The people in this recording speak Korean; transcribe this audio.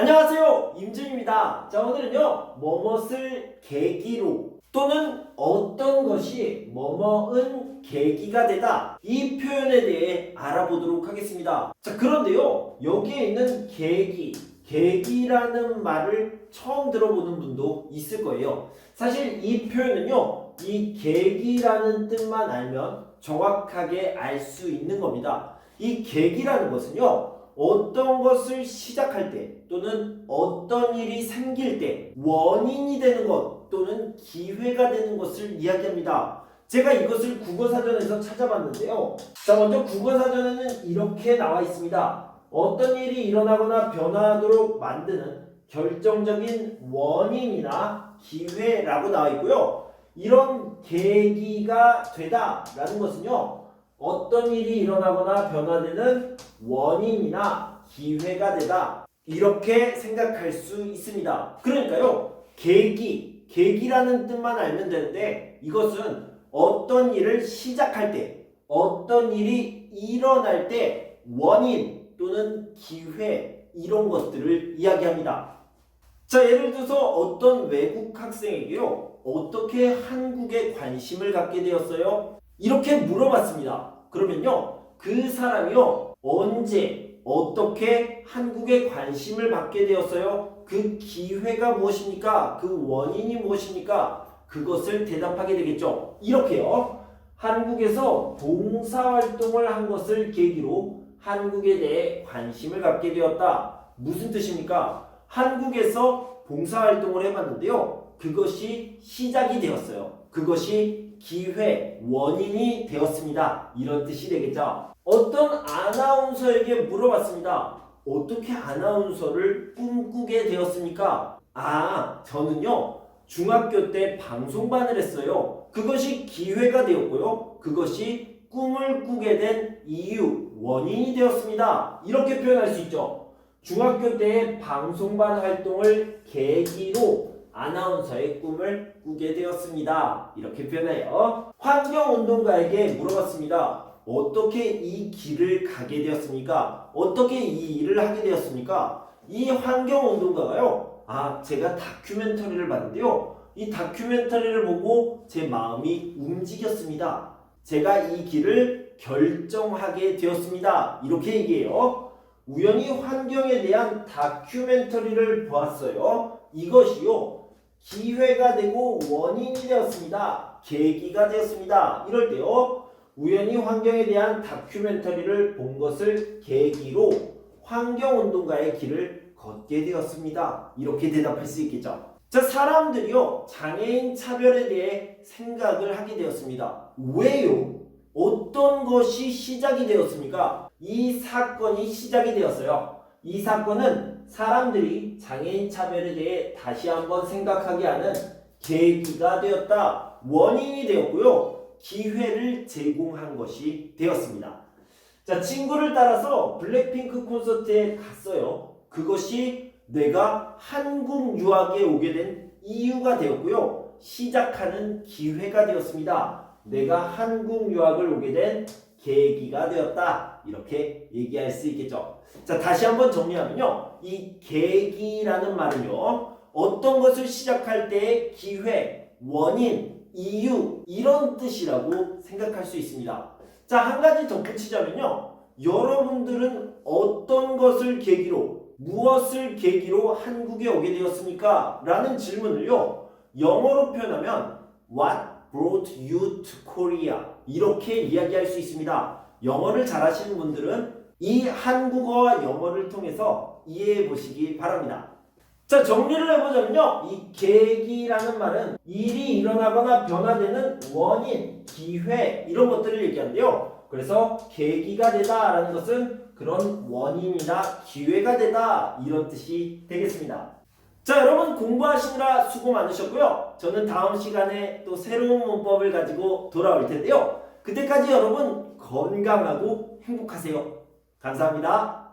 안녕하세요. 임준입니다. 자 오늘은요 뭐뭇을 계기로 또는 어떤 것이 뭐뭐은 계기가 되다 이 표현에 대해 알아보도록 하겠습니다. 자 그런데요 여기에 있는 계기 계기라는 말을 처음 들어보는 분도 있을 거예요. 사실 이 표현은요 이 계기라는 뜻만 알면 정확하게 알 수 있는 겁니다. 이 계기라는 것은요 어떤 것을 시작할 때 또는 어떤 일이 생길 때 원인이 되는 것 또는 기회가 되는 것을 이야기합니다. 제가 이것을 국어사전에서 찾아봤는데요. 자, 먼저 국어사전에는 이렇게 나와 있습니다. 어떤 일이 일어나거나 변화하도록 만드는 결정적인 원인이나 기회라고 나와 있고요. 이런 계기가 되다라는 것은요. 어떤 일이 일어나거나 변화되는 원인이나 기회가 되다. 이렇게 생각할 수 있습니다. 그러니까요, 계기, 계기라는 뜻만 알면 되는데 이것은 어떤 일을 시작할 때, 어떤 일이 일어날 때 원인 또는 기회 이런 것들을 이야기합니다. 자, 예를 들어서 어떤 외국 학생에게요, 어떻게 한국에 관심을 갖게 되었어요? 이렇게 물어봤습니다. 그러면요, 그 사람이요, 언제, 어떻게 한국에 관심을 받게 되었어요? 그 기회가 무엇입니까? 그 원인이 무엇입니까? 그것을 대답하게 되겠죠. 이렇게요, 한국에서 봉사활동을 한 것을 계기로 한국에 대해 관심을 갖게 되었다. 무슨 뜻입니까? 한국에서 봉사활동을 해봤는데요. 그것이 시작이 되었어요. 그것이 기회, 원인이 되었습니다. 이런 뜻이 되겠죠. 어떤 아나운서에게 물어봤습니다. 어떻게 아나운서를 꿈꾸게 되었습니까? 아, 저는요, 중학교 때 방송반을 했어요. 그것이 기회가 되었고요. 그것이 꿈을 꾸게 된 이유, 원인이 되었습니다. 이렇게 표현할 수 있죠. 중학교 때 방송반 활동을 계기로 아나운서의 꿈을 꾸게 되었습니다. 이렇게 표현해요. 환경운동가에게 물어봤습니다. 어떻게 이 길을 가게 되었습니까? 어떻게 이 일을 하게 되었습니까? 이 환경운동가가요. 아, 제가 다큐멘터리를 봤는데요. 이 다큐멘터리를 보고 제 마음이 움직였습니다. 제가 이 길을 결정하게 되었습니다. 이렇게 얘기해요. 우연히 환경에 대한 다큐멘터리를 보았어요. 이것이요. 기회가 되고 원인이 되었습니다. 계기가 되었습니다. 이럴 때요. 우연히 환경에 대한 다큐멘터리를 본 것을 계기로 환경운동가의 길을 걷게 되었습니다. 이렇게 대답할 수 있겠죠. 자, 사람들이요. 장애인 차별에 대해 생각을 하게 되었습니다. 왜요? 어떤 것이 시작이 되었습니까? 이 사건이 시작이 되었어요. 이 사건은 사람들이 장애인 차별에 대해 다시 한번 생각하게 하는 계기가 되었다. 원인이 되었고요. 기회를 제공한 것이 되었습니다. 자, 친구를 따라서 블랙핑크 콘서트에 갔어요. 그것이 내가 한국 유학에 오게 된 이유가 되었고요. 시작하는 기회가 되었습니다. 내가 한국 유학을 오게 된 계기가 되었다. 이렇게 얘기할 수 있겠죠. 자, 다시 한번 정리하면요. 이 계기라는 말은요. 어떤 것을 시작할 때의 기회, 원인, 이유 이런 뜻이라고 생각할 수 있습니다. 자, 한 가지 덧붙이자면요. 여러분들은 어떤 것을 계기로 무엇을 계기로 한국에 오게 되었습니까? 라는 질문을요. 영어로 표현하면 What brought you to Korea? 이렇게 이야기할 수 있습니다. 영어를 잘하시는 분들은 이 한국어와 영어를 통해서 이해해 보시기 바랍니다. 자, 정리를 해보자면요. 이 계기라는 말은 일이 일어나거나 변화되는 원인, 기회, 이런 것들을 얘기하는데요. 그래서 계기가 되다라는 것은 그런 원인이나 기회가 되다, 이런 뜻이 되겠습니다. 자, 여러분 공부하시느라 수고 많으셨고요. 저는 다음 시간에 또 새로운 문법을 가지고 돌아올 텐데요. 그때까지 여러분 건강하고 행복하세요. 감사합니다.